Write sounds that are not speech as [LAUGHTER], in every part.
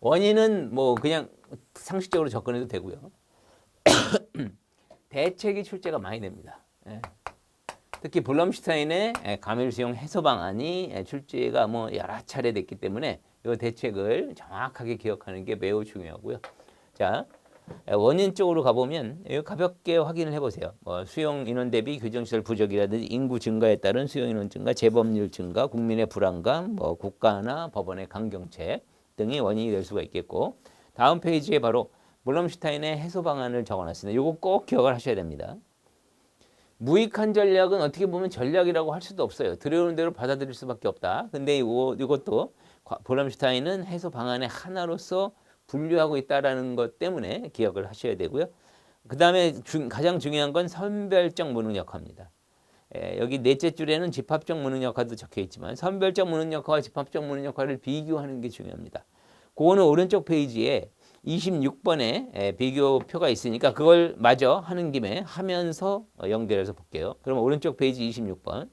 원인은 뭐 그냥 상식적으로 접근해도 되고요. [COUGHS] 대책이 출제가 많이 됩니다. 예. 특히 블럼슈타인의 예, 가밀 수용 해소 방안이 예, 출제가 뭐 여러 차례 됐기 때문에 이 대책을 정확하게 기억하는 게 매우 중요하고요. 자, 예, 원인 쪽으로 가보면 가볍게 확인을 해보세요. 뭐 수용 인원 대비 교정시설 부족이라든지 인구 증가에 따른 수용 인원 증가, 재범률 증가, 국민의 불안감, 뭐 국가나 법원의 강경책 등이 원인이 될 수가 있겠고 다음 페이지에 바로 블럼슈타인의 해소 방안을 적어놨습니다. 이거 꼭 기억을 하셔야 됩니다. 무익한 전략은 어떻게 보면 전략이라고 할 수도 없어요. 들어오는 대로 받아들일 수밖에 없다. 근데 이거, 이것도 과- 볼람슈타인은 해소 방안의 하나로서 분류하고 있다라는 것 때문에 기억을 하셔야 되고요. 그 다음에 가장 중요한 건 선별적 무능력화입니다. 에, 여기 넷째 줄에는 집합적 무능력화도 적혀 있지만 선별적 무능력화와 집합적 무능력화를 비교하는 게 중요합니다. 그거는 오른쪽 페이지에 26번에 비교표가 있으니까 그걸 마저 하는 김에 하면서 어, 연결해서 볼게요. 그럼 오른쪽 페이지 26번.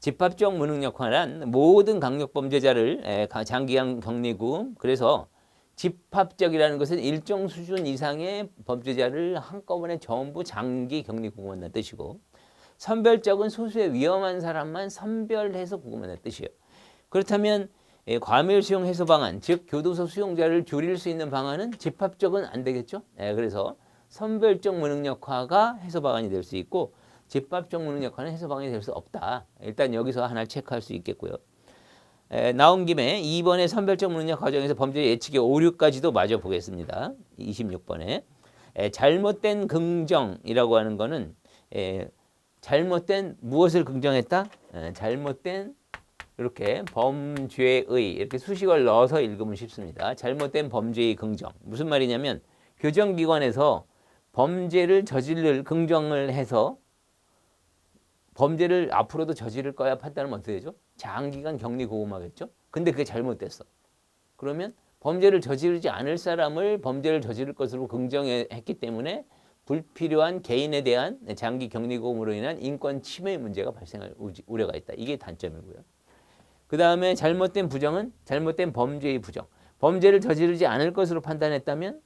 집합적 무능력화란 모든 강력범죄자를 장기간 격리구 그래서 집합적이라는 것은 일정 수준 이상의 범죄자를 한꺼번에 전부 장기 격리 구금한다는 뜻이고 선별적은 소수의 위험한 사람만 선별해서 구금한다는 뜻이에요. 그렇다면 예, 과밀 수용 해소 방안, 즉 교도소 수용자를 줄일 수 있는 방안은 집합적은 안 되겠죠. 예, 그래서 선별적 무능력화가 해소 방안이 될 수 있고 집합적 무능력화는 해소 방안이 될 수 없다. 일단 여기서 하나 체크할 수 있겠고요. 에, 나온 김에 2번의 선별적 무능력 과정에서 범죄 예측의 오류까지도 마저 보겠습니다. 26번에 에, 잘못된 긍정이라고 하는 거는 에, 잘못된 무엇을 긍정했다? 에, 잘못된 이렇게 범죄의 이렇게 수식을 넣어서 읽으면 쉽습니다. 잘못된 범죄의 긍정 무슨 말이냐면 교정기관에서 범죄를 저지를 긍정을 해서 범죄를 앞으로도 저지를 거야 판단하면 어떻게 되죠? 장기간 격리 고금하겠죠? 근데 그게 잘못됐어. 그러면 범죄를 저지르지 않을 사람을 범죄를 저지를 것으로 긍정했기 때문에 불필요한 개인에 대한 장기 격리 고금으로 인한 인권 침해 문제가 발생할 우려가 있다. 이게 단점이고요. 그 다음에 잘못된 부정은 잘못된 범죄의 부정. 범죄를 저지르지 않을 것으로 판단했다면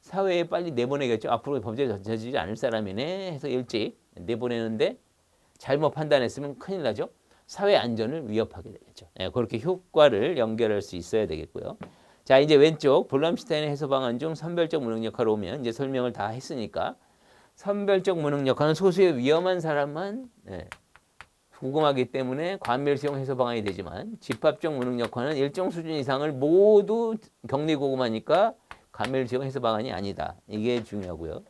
사회에 빨리 내보내겠죠. 앞으로 범죄를 저지르지 않을 사람이네 해서 일찍 내보내는데 잘못 판단했으면 큰일 나죠. 사회 안전을 위협하게 되겠죠. 예, 그렇게 효과를 연결할 수 있어야 되겠고요. 자, 이제 왼쪽 볼람슈타인의 해소 방안 중 선별적 무능력화로 오면 이제 설명을 다 했으니까 선별적 무능력화는 소수의 위험한 사람만 예, 구금하기 때문에 관멸수용 해소 방안이 되지만 집합적 무능력화는 일정 수준 이상을 모두 격리 구금하니까 관멸수용 해소 방안이 아니다. 이게 중요하고요.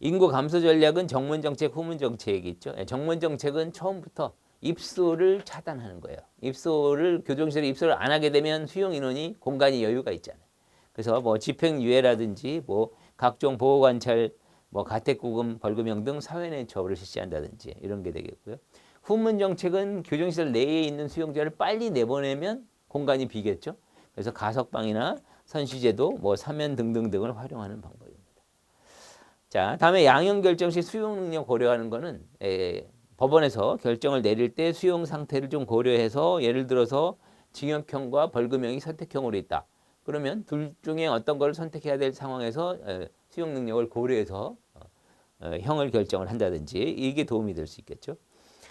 인구 감소 전략은 정문 정책, 후문 정책이 있죠. 예, 정문 정책은 처음부터 입소를 차단하는 거예요. 입소를 교정시설에 입소를 안 하게 되면 수용 인원이 공간이 여유가 있잖아요. 그래서 뭐 집행유예라든지 뭐 각종 보호 관찰, 뭐 가택구금, 벌금형 등 사회 내 처벌을 실시한다든지 이런 게 되겠고요. 후문 정책은 교정시설 내에 있는 수용자를 빨리 내보내면 공간이 비겠죠. 그래서 가석방이나 선시제도, 뭐 사면 등등 등을 활용하는 방법입니다. 자, 다음에 양형 결정 시 수용 능력 고려하는 거는 에, 법원에서 결정을 내릴 때 수용 상태를 좀 고려해서 예를 들어서 징역형과 벌금형이 선택형으로 있다. 그러면 둘 중에 어떤 걸 선택해야 될 상황에서 에, 수용 능력을 고려해서 형을 결정을 한다든지 이게 도움이 될 수 있겠죠.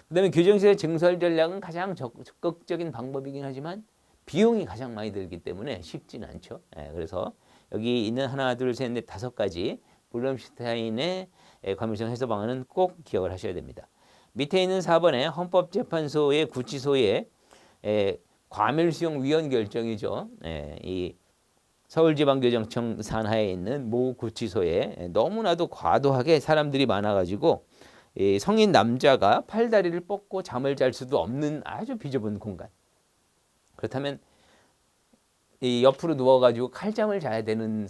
그다음에 교정시설 증설 전략은 가장 적- 적극적인 방법이긴 하지만 비용이 가장 많이 들기 때문에 쉽지는 않죠. 예, 그래서 여기 있는 하나, 둘, 셋, 넷, 다섯 가지 블럼슈타인의 과밀성 해소 방안은 꼭 기억을 하셔야 됩니다. 밑에 있는 4번에 헌법재판소의 구치소의 에, 과밀 수용 위원 결정이죠. 에, 이 서울지방교정청 산하에 있는 모 구치소에 너무나도 과도하게 사람들이 많아가지고 이 성인 남자가 팔다리를 뻗고 잠을 잘 수도 없는 아주 비좁은 공간. 그렇다면 이 옆으로 누워가지고 칼잠을 자야 되는